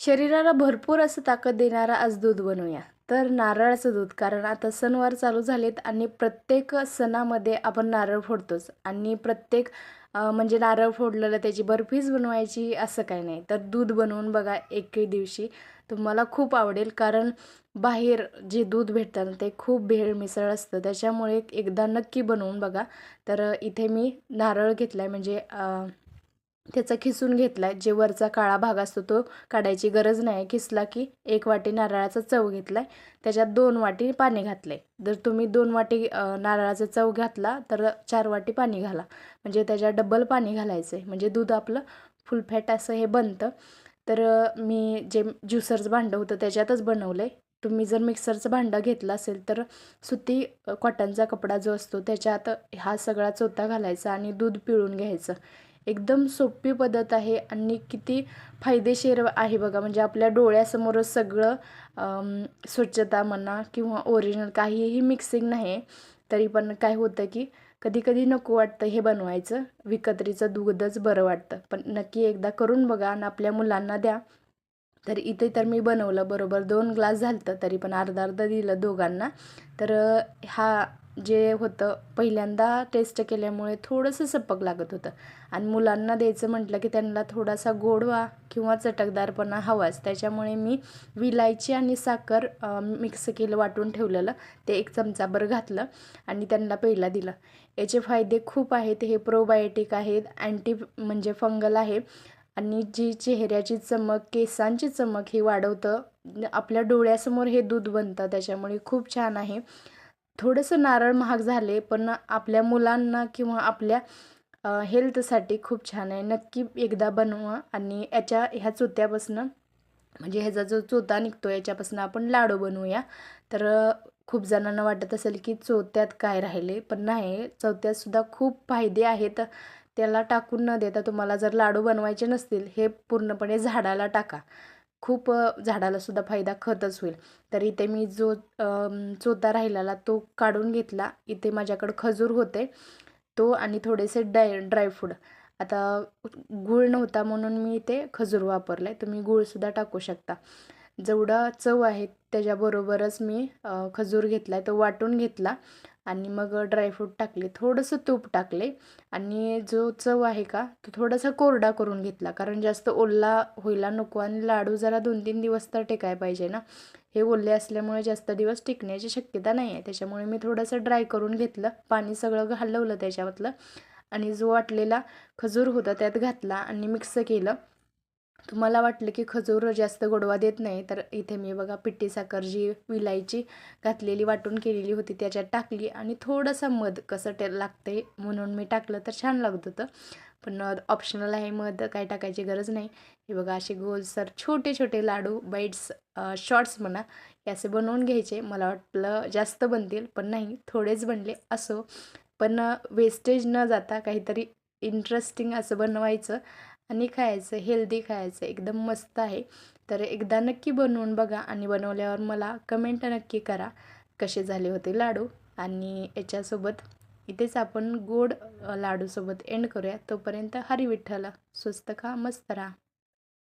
शरीराला भरपूर असं ताकद देणारा आज दूध बनवूया. तर नारळाचं दूध कारण आता सणवार चालू झालेत आणि प्रत्येक सणामध्ये आपण नारळ फोडतोच. आणि प्रत्येक म्हणजे नारळ फोडलेलं त्याची बर्फीच बनवायची असं काही नाही. तर दूध बनवून बघा एके दिवशी. तुम्हाला खूप आवडेल कारण बाहेर जे दूध भेटतात ते खूप भेळ मिसळ असतं. त्याच्यामुळे एकदा नक्की बनवून बघा. तर इथे मी नारळ घेतला आहे म्हणजे त्याचा खिसून घेतला आहे जे वरचा काळा भाग असतो तो काढायची गरज नाही. खिसला की एक वाटी नारळाचा चव घेतला आहे त्याच्यात दोन वाटी पाणी घातलं आहे जर तुम्ही दोन वाटी नारळाचा चव घातला तर चार वाटी पाणी घाला. म्हणजे त्याच्यात डबल पाणी घालायचं आहे म्हणजे दूध आपलं फुल फॅट असं हे बनतं. तर मी जे ज्युसरचं भांडं होतं त्याच्यातच बनवलं आहे तुम्ही जर मिक्सरचं भांडं घेतलं असेल तर सुती कॉटनचा कपडा जो असतो त्याच्यात हा सगळा चोथा घालायचा आणि दूध पिळून घ्यायचं. एकदम सोपी पद्धत आहे आणि किती फायदेशीर आहे बघा. म्हणजे आपल्या डोळ्यासमोरच सगळं स्वच्छता म्हणा किंवा ओरिजिनल काहीही मिक्सिंग नाही तरी पण काय होतं की कधी कधी नको वाटतं हे बनवायचं. विकत्रीचं दूधच बरं वाटतं. पण नक्की एकदा करून बघा आणि आपल्या मुलांना द्या. तर इथे तर मी बनवलं बरोबर दोन ग्लास झालं तरी पण अर्धा अर्धा दिलं दोघांना. तर हा जे होतं पहिल्यांदा टेस्ट केल्यामुळे थोडंसं सपक लागत होतं. आणि मुलांना द्यायचं म्हटलं की त्यांना थोडासा गोडवा किंवा चटकदारपणा हवाच. त्याच्यामुळे मी विलायची आणि साखर मिक्स केलं वाटून ठेवलेलं. ते एक चमचाभर घातलं आणि त्यांना पहिला दिलं. याचे फायदे खूप आहेत. हे प्रोबायोटिक आहेत अँटी म्हणजे फंगल आहे. आणि जी चेहऱ्याची चमक केसांची चमक ही वाढवतं. आपल्या डोळ्यासमोर हे दूध बनतं त्याच्यामुळे खूप छान आहे. थोडंसं नारळ महाग झाले पण आपल्या मुलांना किंवा आपल्या हेल्थसाठी खूप छान आहे. नक्की एकदा बनवा आणि याच्या ह्या चोत्यापासनं म्हणजे ह्याचा जो चोथा निघतो याच्यापासून आपण लाडू बनवूया. तर खूप जणांना वाटत असेल की चोथ्यात काय राहिले पण नाही चौथ्यातसुद्धा खूप फायदे आहेत. त्याला टाकून न देता तुम्हाला जर लाडू बनवायचे नसतील हे पूर्णपणे झाडाला टाका. खूप झाडालासुद्धा फायदा खतच होईल. तर इथे मी जो चोता चोथा राहिलेला तो काढून घेतला. इथे माझ्याकडं खजूर होते. तो आणि थोडेसे डाय ड्रायफ्रूट आता गूळ नव्हता म्हणून मी इथे खजूर वापरला. आहे तुम्ही गूळसुद्धा टाकू शकता. जेवढा चव आहे त्याच्याबरोबरच मी खजूर घेतला आहे तो वाटून घेतला. आणि मग ड्रायफ्रूट टाकले. थोडंसं तूप टाकले. आणि जो चव आहे का तो थोडासा कोरडा करून घेतला. कारण जास्त ओला होईला नको आणि लाडू जरा दोन तीन दिवस तर टिकाय पाहिजे ना. हे ओले असल्यामुळे जास्त दिवस टिकण्याची शक्यता नाही आहे त्याच्यामुळे मी थोडंसं ड्राय करून घेतलं. पाणी सगळं घालवलं त्याच्यामधलं. आणि जो वाटलेला खजूर होता त्यात घातला आणि मिक्स केलं. तुम्हाला वाटलं की खजूर जास्त गोडवा देत नाही तर इथे मी बघा पिठी साखर जी विलायची घातलेली वाटून केलेली होती त्याच्यात टाकली आणि थोडंसं मध कसं ते लागते म्हणून मी टाकलं तर छान लागत होतं. पण ऑप्शनल आहे मध काय टाकायची गरज नाही. हे बघा असे गोलसर छोटे छोटे लाडू बाईट्स शॉर्ट्स म्हणा हे असे बनवून घ्यायचे. मला वाटलं जास्त बनतील पण नाही थोडेच बनले असो. पण वेस्टेज न जाता काहीतरी इंटरेस्टिंग असं बनवायचं. आणि खायचं हेल्दी खायचं एकदम मस्त आहे. तर एकदा नक्की बनवून बघा आणि बनवल्यावर मला कमेंट नक्की करा. कसे झाले होते लाडू? आणि याच्यासोबत इथेच आपण गोड लाडूसोबत एंड करूया. तोपर्यंत हरी विठ्ठल स्वस्त खा मस्त राहा.